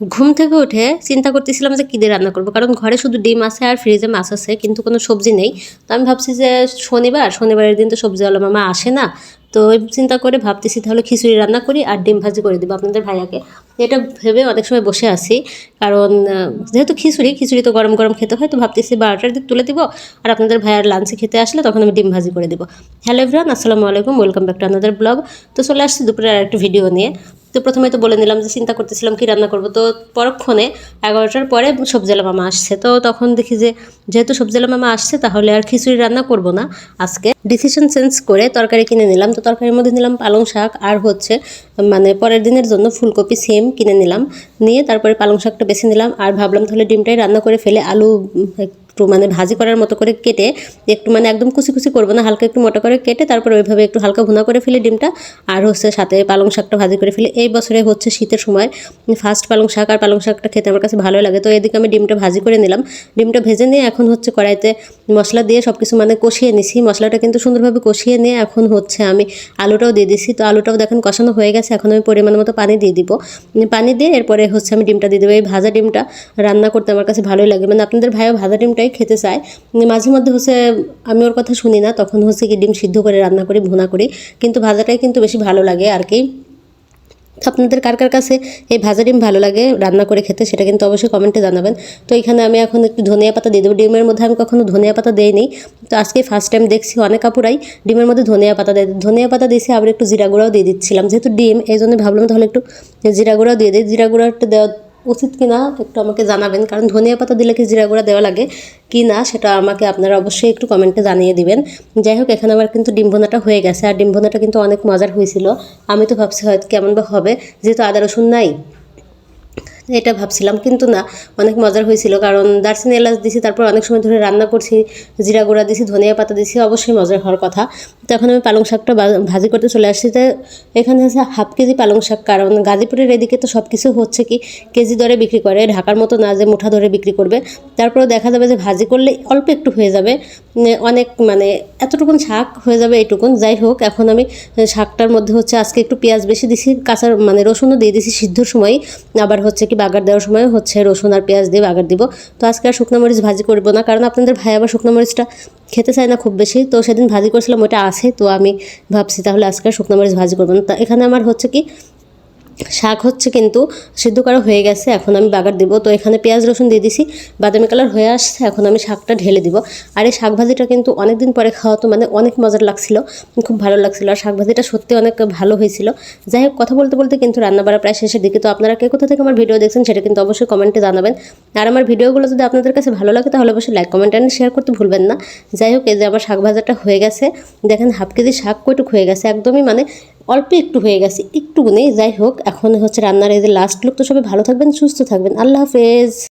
ঘুম থেকে উঠে চিন্তা করতেছিলাম যে কী দিয়ে রান্না করব? কারণ ঘরে শুধু ডিম আছে আর ফ্রিজে মাছ আছে, কিন্তু কোনো সবজি নেই। তো আমি ভাবছি যে শনিবার, শনিবারের দিন তো সবজিওয়ালা মামা আসে না। তো চিন্তা করে ভাবতেছি তাহলে খিচুড়ি রান্না করি আর ডিম ভাজি করে দেবো আপনাদের ভাইয়াকে। এটা ভেবে অনেক সময় বসে আছি। কারণ যেহেতু খিচুড়ি খিচুড়ি তো গরম গরম খেতে হয়, তো ভাবতেছি বারোটার দিক তুলে দিব। আর আপনাদের ভাইয়ার লাঞ্চে খেতে আসলে তখন আমি ডিম ভাজি করে দিব। হ্যালো এভরান আসসালামু আলাইকুম welcome back to another blog তো চলে আসছি দুপুরের আর একটা ভিডিও নিয়ে। তো প্রথমে তো বলে নিলাম যে চিন্তা করতেছিলাম কি রান্না করব। তো পরক্ষণে এগারোটার পরে সবজেলা মামা আসছে। তো তখন দেখি যে যেহেতু সবজেলা মামা আসছে, তাহলে আর খিচুড়ি রান্না করব না। আজকে ডিসিশন চেঞ্জ করে তরকারি কিনে নিলাম। তো তরকারির মধ্যে নিলাম পালং শাক আর হচ্ছে মানে পরের দিনের জন্য ফুলকপি, সেম কিনে নিলাম। নিয়ে তারপরে পালং শাকটা বেছে নিলাম। আর ভাবলাম তাহলে ডিমটাই রান্না করে ফেলে আলু একটু মানে ভাজি করার মতো করে কেটে একটু মানে একদম কুচি কুচি করব না, হালকা একটু মোটা করে কেটে তারপর ওইভাবে একটু হালকা ভুনা করে ফেলি ডিমটা আর হচ্ছে সাথে পালং শাকটা ভাজি করে ফেলি। এই বছরে হচ্ছে শীতের সময় ফার্স্ট পালং শাক আর পালং শাকটা খেতে আমার কাছে ভালো লাগে, তো এদিকে আমি ডিমটা ভাজি করে নিলাম। ডিমটা ভেজে নিয়ে এখন হচ্ছে কড়াইতে মশলা দিয়ে সব কিছু মানে কষিয়ে নিছি। মশলাটা কিন্তু সুন্দরভাবে কষিয়ে নিয়ে এখন হচ্ছে আমি আলুটাও দিয়ে দিছি। তো আলুটাও দেখেন কষানো হয়ে গেছে, এখন আমি পরিমাণ মতো পানি দিয়ে দিব। পানি দিয়ে এরপরে হচ্ছে আমি ডিমটা দিয়ে দেবো। এই ভাজা ডিমটা রান্না করতে আমার কাছে ভালোই লাগে। মানে আপনাদের ভাইও ভাজা ডিমটাই খেতে চায়। মাঝে মধ্যে হচ্ছে আমি ওর কথা শুনি না, তখন হচ্ছে কি ডিম সিদ্ধ করে রান্না করি, ভুনা করি। কিন্তু ভাজাটাই কিন্তু বেশি ভালো লাগে আর কি। আপনাদের কার কার কাছে এই ভাজা ডিম ভালো লাগে রান্না করে খেতে সেটা কিন্তু অবশ্যই কমেন্টে জানাবেন। তো এখানে আমি এখন একটু ধনিয়া পাতা দিয়ে দেবো। ডিমের মধ্যে আমি কখনো ধনিয়া পাতা দেইনি। তো আজকে ফার্স্ট টাইম দেখছি অনেক কাপুরাই ডিমের মধ্যে ধনিয়া পাতা দেয়। ধনিয়া পাতা দিয়েছি আবার একটু জিরা গুঁড়াও দিয়ে দিচ্ছিলাম। যেহেতু ডিম এই জন্য ভাবলাম তাহলে একটু জিরা গুঁড়াও দিয়ে দিই। জিরা গুঁড়াটা দেওয়া উচিত কি না একটু আমাকে জানাবেন। কারণ ধনিয়া পাতা দিলে কি জিরা গুঁড়া দেওয়া লাগে? কি না, সেটা আমাকে আপনারা অবশ্যই একটু কমেন্টে জানিয়ে দিবেন। যাই হোক, এখানে আমার কিন্তু ডিম ভোনাটা হয়ে গেছে। আর ডিম ভোনাটা কিন্তু অনেক মজার হয়েছিল। আমি তো ভাবছি হয়তো কেমন বা হবে। যেহেতু আদা রসুন নাই এটা ভাবছিলাম, কিন্তু না, অনেক মজার হয়েছিল। কারণ দারচিনি এলাচ দিছি, তারপর অনেক সময় ধরে রান্না করছি, জিরা গুঁড়া দিছি, ধনিয়া পাতা দিছি, অবশ্যই মজার হওয়ার কথা। তো এখন আমি পালং শাকটা ভাজি করতে চলে আসছি। তো এখানে আছে হাফ কেজি পালং শাক, কারণ গাজীপুরের এদিকে তো সব কিছু হচ্ছে কি, কেজি দরে বিক্রি করে, ঢাকার মতো না যে মুঠা ধরে বিক্রি করবে। তারপরেও দেখা যাবে যে ভাজি করলে অল্প একটু হয়ে যাবে অনেক মানে এতটুকুন শাক হয়ে যাবে এইটুকুন যাই হোক, এখন আমি শাকটার মধ্যে হচ্ছে আজকে একটু পেঁয়াজ বেশি দিছি কাঁচার মানে রসুনও দিয়ে দিছি সিদ্ধর সময়। আবার হচ্ছে কি বাগার দেওয়ার সময় হচ্ছে রসুন আর পেঁয়াজ দিয়ে বাগার দিব। তো আজকে আর শুকনো মরিচ ভাজি করব না, কারণ আপনাদের ভাই আবার শুকনো মরিচটা খেতে চায় না খুব বেশি। তো সেদিন ভাজি করেছিলাম, ওইটা আছে, তো আমি ভাবছি তাহলে আজকে আর শুকনো মরিচ ভাজি করব না। তা এখানে আমার হচ্ছে কি শাক হচ্ছে কিন্তু সিদ্ধ করা হয়ে গেছে, এখন আমি বাগার দিব। তো এখানে পেঁয়াজ, রসুন দিয়ে দিছি, বাদামি কালার হয়ে আসছে, এখন আমি শাকটা ঢেলে দিব। আর এই শাক ভাজিটা কিন্তু অনেক দিন পরে খাওয়া তো মানে অনেক মজার লাগছিল, খুব ভালো লাগছিল। আর শাক ভাজিটা সত্যি অনেক ভালো হয়েছিল। যাই হোক, কথা বলতে বলতে কিন্তু রান্না বাড়া প্রায় শেষের দিকে। তো আপনারা কে কোথা থেকে আমার ভিডিও দেখছেন সেটা কিন্তু অবশ্যই কমেন্টে জানাবেন। আর আমার ভিডিওগুলো যদি আপনাদের কাছে ভালো লাগে, তাহলে অবশ্যই লাইক, কমেন্ট অ্যান্ড শেয়ার করতে ভুলবেন না। যাই হোক, এই যে আমার শাক ভাজাটা হয়ে গেছে, দেখেন হাফ কেজি শাক কয়টুক হয়ে গেছে, একদমই মানে অল্প একটু হয়ে গেছে একটুকুনি যাই হোক, এখন হচ্ছে রান্নার এই যে লাস্ট লোক তো সবাই ভালো থাকবেন, সুস্থ থাকবেন। আল্লাহ হাফেজ।